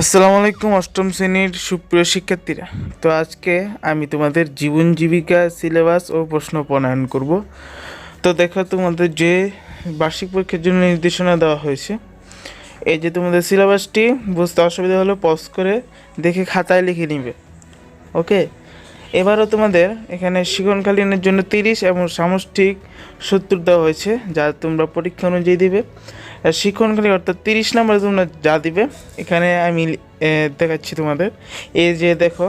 আসসালামু আলাইকুম, অষ্টম শ্রেণির সুপ্রিয় শিক্ষার্থীরা। তো আজকে আমি তোমাদের জীবন জীবিকা, সিলেবাস ও প্রশ্ন প্রণয়ন করব। তো দেখো তোমাদের যে বার্ষিক পরীক্ষার জন্য নির্দেশনা দেওয়া হয়েছে। এই যে তোমাদের সিলেবাসটি, বুঝতে অসুবিধা হলে পজ করে দেখে খাতায় লিখে নিবে। ওকে? এবারও তোমাদের এখানে শিক্ষণকালীনের জন্য তিরিশ এবং সামষ্টিক সত্তর দেওয়া হয়েছে, যা তোমরা পরীক্ষা অনুযায়ী দিবে। আর শিক্ষণকালীন অর্থাৎ তিরিশ নম্বরে তোমরা যা দিবে, এখানে আমি দেখাচ্ছি তোমাদের। এই যে দেখো,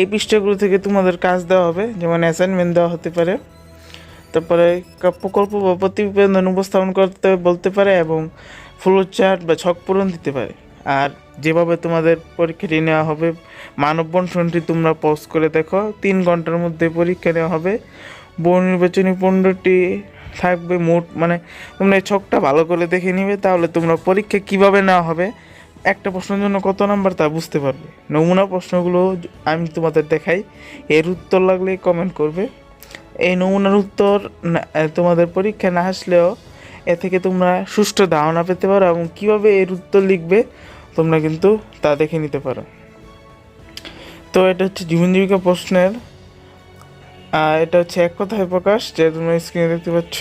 এই পৃষ্ঠাগুলো থেকে তোমাদের কাজ দেওয়া হবে, যেমন অ্যাসাইনমেন্ট দেওয়া হতে পারে, তারপরে প্রকল্প বা প্রতিবেদন উপস্থাপন করতে বলতে পারে এবং ফ্লো চার্ট বা ছক পূরণ দিতে পারে। আর যেভাবে তোমাদের পরীক্ষাটি নেওয়া হবে, মানব বন্টনটি তোমরা পজ করে দেখো, তিন ঘণ্টার মধ্যে পরীক্ষা নেওয়া হবে। বহু নির্বাচনী পনেরোটি থাকবে, মোট মানে তোমরা এই ছকটা ভালো করে দেখে নিবে, তাহলে তোমরা পরীক্ষা কীভাবে নেওয়া হবে? একটা প্রশ্নের জন্য কত নাম্বার তা বুঝতে পারবে। নমুনা প্রশ্নগুলো আমি তোমাদের দেখাই। এর উত্তর লাগলে কমেন্ট করবে। এই নমুনার উত্তর তোমাদের পরীক্ষা না আসলেও এ থেকে তোমরা সুষ্ঠু ধারণা পেতে পারো এবং কীভাবে এর উত্তর লিখবে তোমরা কিন্তু তা দেখে নিতে পারো। তো এটা হচ্ছে জীবন জীবিকা প্রশ্নের এটা হচ্ছে এক কথায় প্রকাশ যে তোমরা স্ক্রিনে দেখতে পাচ্ছ,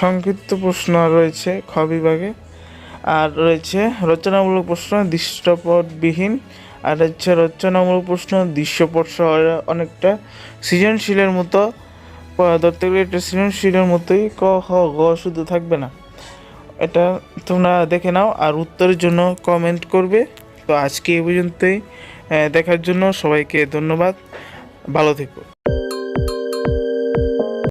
সংক্ষিপ্ত প্রশ্ন রয়েছে খ বিভাগে। আর রয়েছে রচনামূলক প্রশ্ন দৃশ্যপটবিহীন আর হচ্ছে রচনামূলক প্রশ্ন, দৃশ্যপট সহ অনেকটা সৃজনশীলের মতো। ধরতে গেলে এটা সৃজনশীলের মতোই। ক, হ, গ শুধু থাকবে না। এটা তোমরা দেখে নাও আর উত্তরের জন্য কমেন্ট করবে। তো আজকে এই পর্যন্তই। দেখার জন্য সবাইকে ধন্যবাদ। ভালো থেকো।